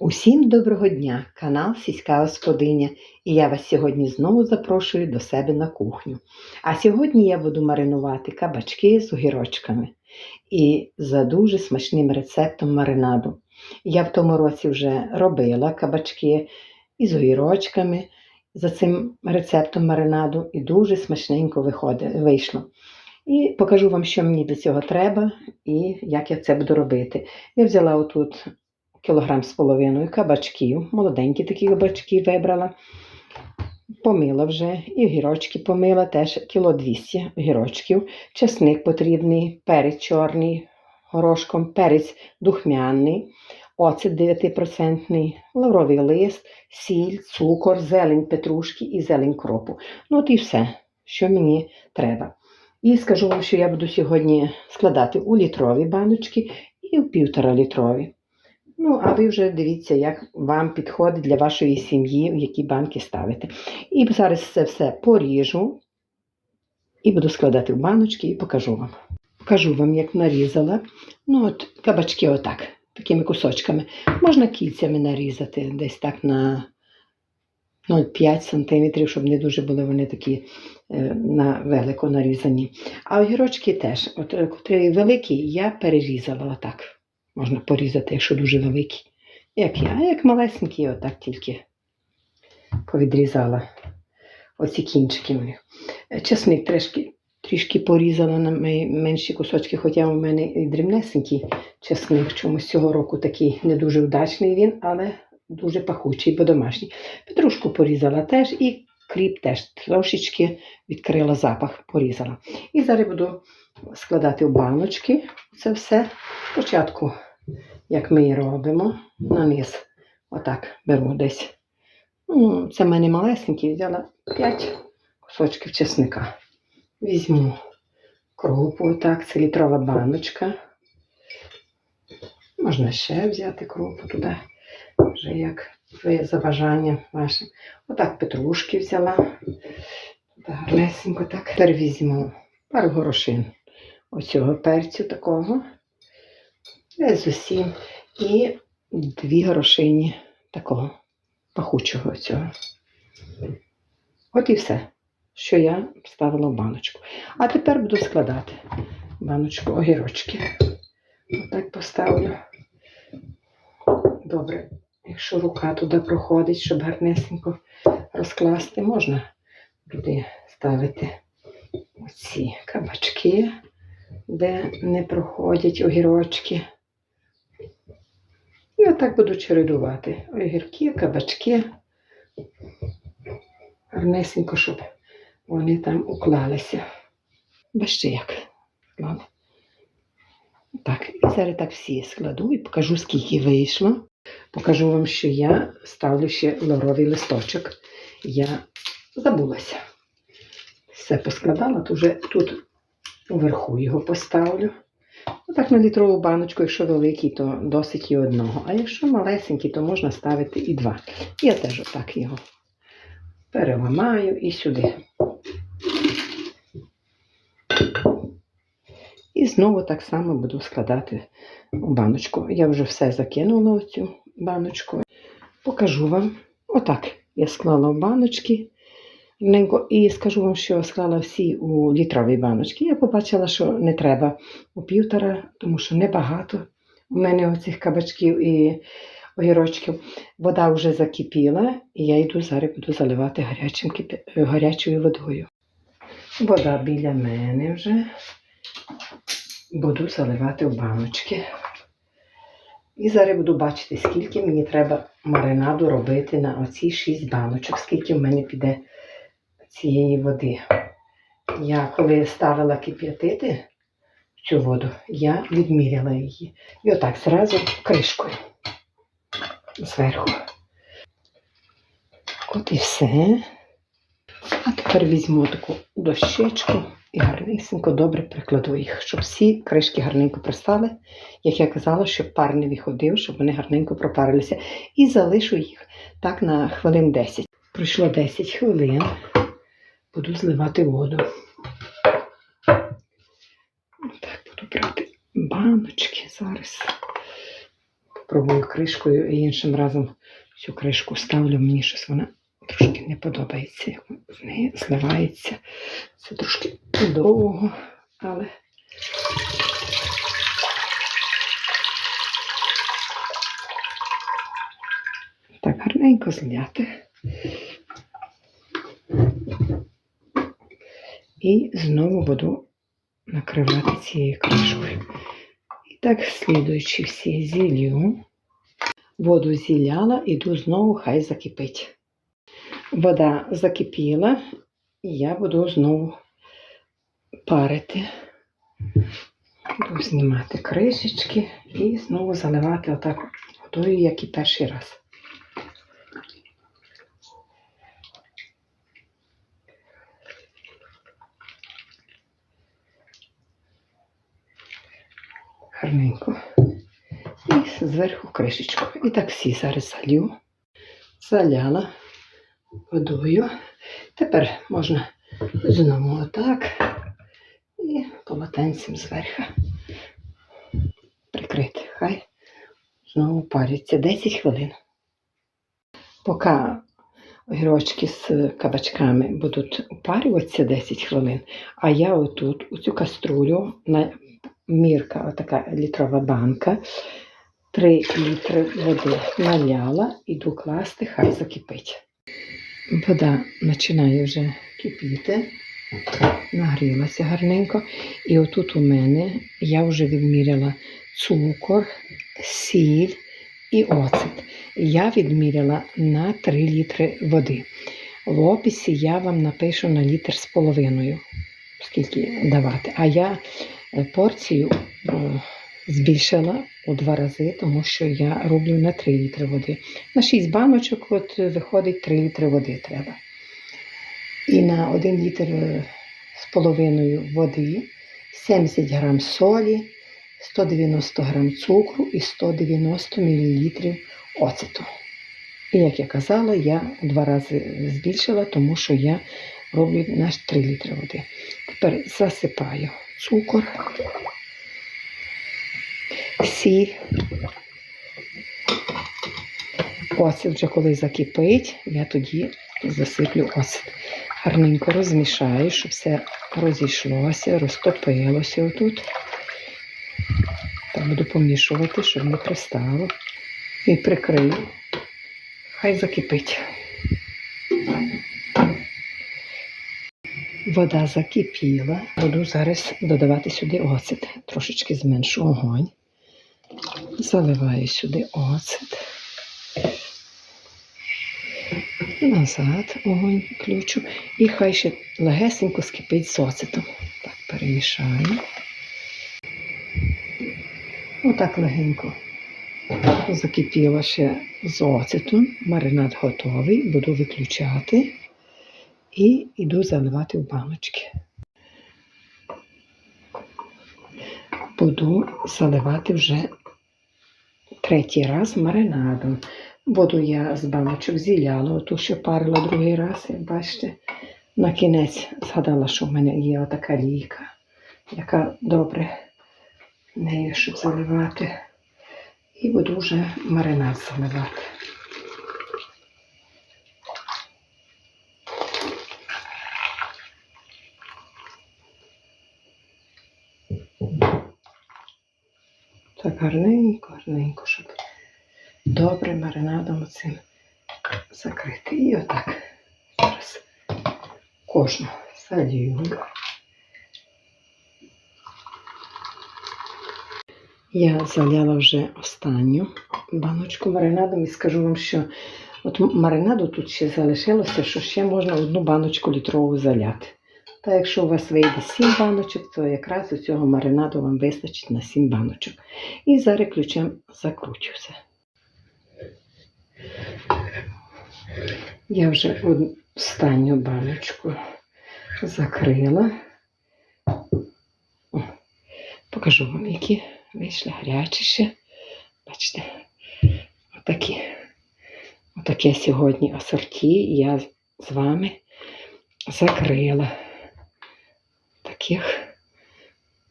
Усім доброго дня, канал Сільська Господиня, і я вас сьогодні знову запрошую до себе на кухню. А сьогодні я буду маринувати кабачки з огірочками і за дуже смачним рецептом маринаду. Я в тому році вже робила кабачки із огірочками за цим рецептом маринаду, і дуже смачненько вийшло. І покажу вам, що мені для цього треба і як я це буду робити. Я взяла отут кілограм з половиною кабачків, молоденькі такі кабачки вибрала. Помила вже, і огірочки помила, теж кіло 200 огірочків, чесник потрібний, перець чорний горошком, перець духмяний, оцет 9%, лавровий лист, сіль, цукор, зелень петрушки і зелень кропу. Ну от і все, що мені треба. І скажу вам, що я буду сьогодні складати у літрові баночки і в півтора літрові. Ну, а ви вже дивіться, як вам підходить для вашої сім'ї, які банки ставити. І зараз це все поріжу і буду складати в баночки і покажу вам. Покажу вам, як нарізала. Ну, от кабачки отак, такими кусочками. Можна кільцями нарізати, десь так на 0,5 см, щоб не дуже були вони такі е, на велико нарізані. А огірочки теж, от, е, котрі великі, я перерізала отак. Можна порізати, якщо дуже великі. Як я, а як малесенькі, отак тільки повідрізала оці кінчики у них. Чесник трішки, трішки порізала на менші кусочки, хоча у мене і дрібнесенький чесник. Чомусь цього року такий не дуже вдачний він, але дуже пахучий, бо домашній. Петрушку порізала теж і кріп теж трошечки відкрила запах, порізала. І зараз буду складати в баночки це все. Спочатку, як ми і робимо, на низ отак беру десь. Ну, це в мене малесенький, взяла 5 кусочків чесника. Візьму крупу, отак, це літрова баночка. Можна ще взяти крупу туди, вже як за бажанням вашим. Отак петрушки взяла. Так, гарнесенько так. Тепер візьму пару горошин оцього перцю такого. З усім. І дві горошині такого пахучого цього. От і все, що я вставила в баночку. А тепер буду складати баночку огірочки. Отак поставлю. Добре, якщо рука туди проходить, щоб гарнесенько розкласти, можна туди ставити оці кабачки, де не проходять огірочки. І отак буду чередувати. Огірки, кабачки. Гарнесенько, щоб вони там уклалися. Бачите як. Ладно. Так, і зараз так всі складу і покажу, скільки вийшло. Покажу вам, що я ставлю ще лавровий листочок. Я забулася. Все поскладала, то вже тут вверху його поставлю. Отак на літрову баночку, якщо великий, то досить і одного. А якщо малесенький, то можна ставити і два. Я теж отак його переламаю і сюди. І знову так само буду складати у баночку. Я вже все закинула в цю баночку. Покажу вам. Отак я склала в баночки. І скажу вам, що склала всі у літрові баночки. Я побачила, що не треба у півтора, тому що небагато у мене оцих кабачків і огірочків. Вода вже закипіла, і я йду зараз буду заливати гарячим, гарячою водою. Вода біля мене вже. Буду заливати в баночки. І зараз буду бачити, скільки мені треба маринаду робити на оці 6 баночок, скільки в мене піде цієї води. Я коли ставила кип'ятити цю воду, я відміряла її. І отак зразу кришкою зверху. От і все. А тепер візьму таку дощечку і гарненько добре прикладу їх, щоб всі кришки гарненько пристали, як я казала, щоб пар не виходив, щоб вони гарненько пропарилися. І залишу їх так на хвилин 10. Пройшло 10 хвилин. Буду зливати воду. Так, буду брати баночки зараз. пробую кришкою і іншим разом цю кришку ставлю. Мені щось вона трошки не подобається, як з неї зливається. Це трошки довго, але так гарненько зняти. І знову буду накривати цією кришкою. І так, слідуючи всі зілью, воду зіляла, іду знову, хай закипить. Вода закипіла, і я буду знову парити. Буду знімати кришечки і знову заливати отак водою, як і перший раз. Гарненько. І зверху кришечку. І так всі зараз залью. Заляла водою. Тепер можна знову отак. І полотенцем зверху прикрити. Хай знову паряться 10 хвилин. Поки огірочки з кабачками будуть упарюватися 10 хвилин, а я отут у цю каструлю мірка, отака літрова банка, 3 літри води наляла, іду класти, хай закипить. Вода починає вже кипіти, нагрілася гарненько. І отут у мене я вже відміряла цукор, сіль і оцет. Я відміряла на 3 літри води. В описі я вам напишу на літр з половиною, скільки давати. А я порцію збільшила у два рази, тому що я роблю на 3 літри води. На 6 баночок от, виходить 3 літри води треба. І на 1 літр е, з половиною води 70 грам солі, 190 грам цукру і 190 мл оцету. І як я казала, я у два рази збільшила, тому що я роблю на 3 літри води. Тепер засипаю цукор, сіль. Оцет вже коли закипить, я тоді засиплю оцет. Гарненько розмішаю, щоб все розійшлося, розтопилося отут. Так буду помішувати, щоб не пристало. І прикрию. Хай закипить. Вода закипіла. Буду зараз додавати сюди оцет. Трошечки зменшу огонь. Заливаю сюди оцет. Назад огонь включу. І хай ще легесенько скипить з оцетом. Так, перемішаю. Отак легенько. Закипіло ще з оцетом. Маринад готовий. Буду виключати. І йду заливати в баночки. Буду заливати вже третій раз маринадом. Воду я з баночок зіляла, ту, що парила другий раз, як бачите. На кінець згадала, що в мене є отака лійка, яка добре нею, щоб заливати. І буду вже маринад заливати. Гарненько, гарненько, щоб добре маринадом цим закрити. І отак зараз кожну залію. Я заляла вже останню баночку маринадом і скажу вам, що от маринаду тут ще залишилося, що ще можна одну баночку літрову заляти. Та якщо у вас вийде 7 баночок, то якраз у цього маринаду вам вистачить на 7 баночок. І зараз ключем закручу все. Я вже останню баночку закрила. О, покажу вам, які вийшли гарячі ще. Бачите, отакі. Отаке сьогодні асорті я з вами закрила. Таких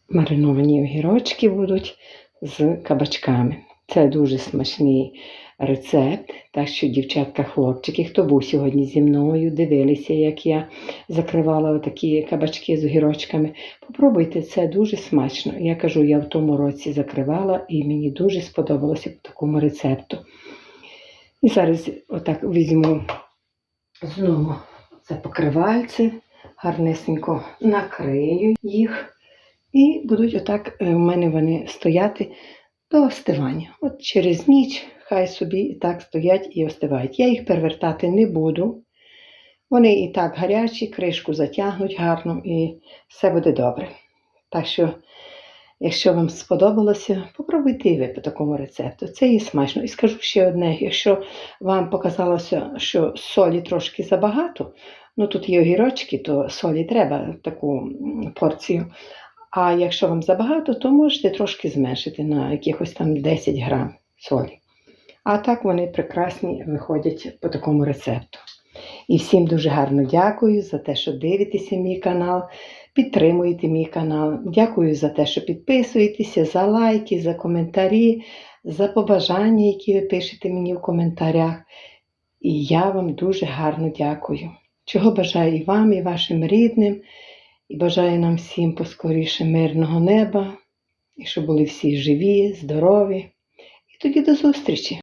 мариновані огірочки будуть з кабачками. Це дуже смачний рецепт. Так що, дівчатка, хлопчики, хто був сьогодні зі мною, дивилися, як я закривала отакі кабачки з огірочками. Попробуйте, це дуже смачно. Я кажу, я в тому році закривала і мені дуже сподобалося по такому рецепту. І зараз отак візьму знову це покривальце, гарнесенько накрию їх. І будуть отак е, в мене вони стояти до остивання. От через ніч хай собі і так стоять і остивають. Я їх перевертати не буду. Вони і так гарячі, кришку затягнуть гарно і все буде добре. Так що, якщо вам сподобалося, попробуйте ви по такому рецепту. Це і смачно. І скажу ще одне: якщо вам показалося, що солі трошки забагато, ну тут є огірочки, то солі треба таку порцію. А якщо вам забагато, то можете трошки зменшити на якихось там 10 грам солі. А так вони прекрасні виходять по такому рецепту. І всім дуже гарно дякую за те, що дивитеся мій канал, підтримуєте мій канал. Дякую за те, що підписуєтеся, за лайки, за коментарі, за побажання, які ви пишете мені в коментарях. І я вам дуже гарно дякую. Чого бажаю і вам, і вашим рідним, і бажаю нам всім поскоріше мирного неба, і щоб були всі живі, здорові. І тоді до зустрічі!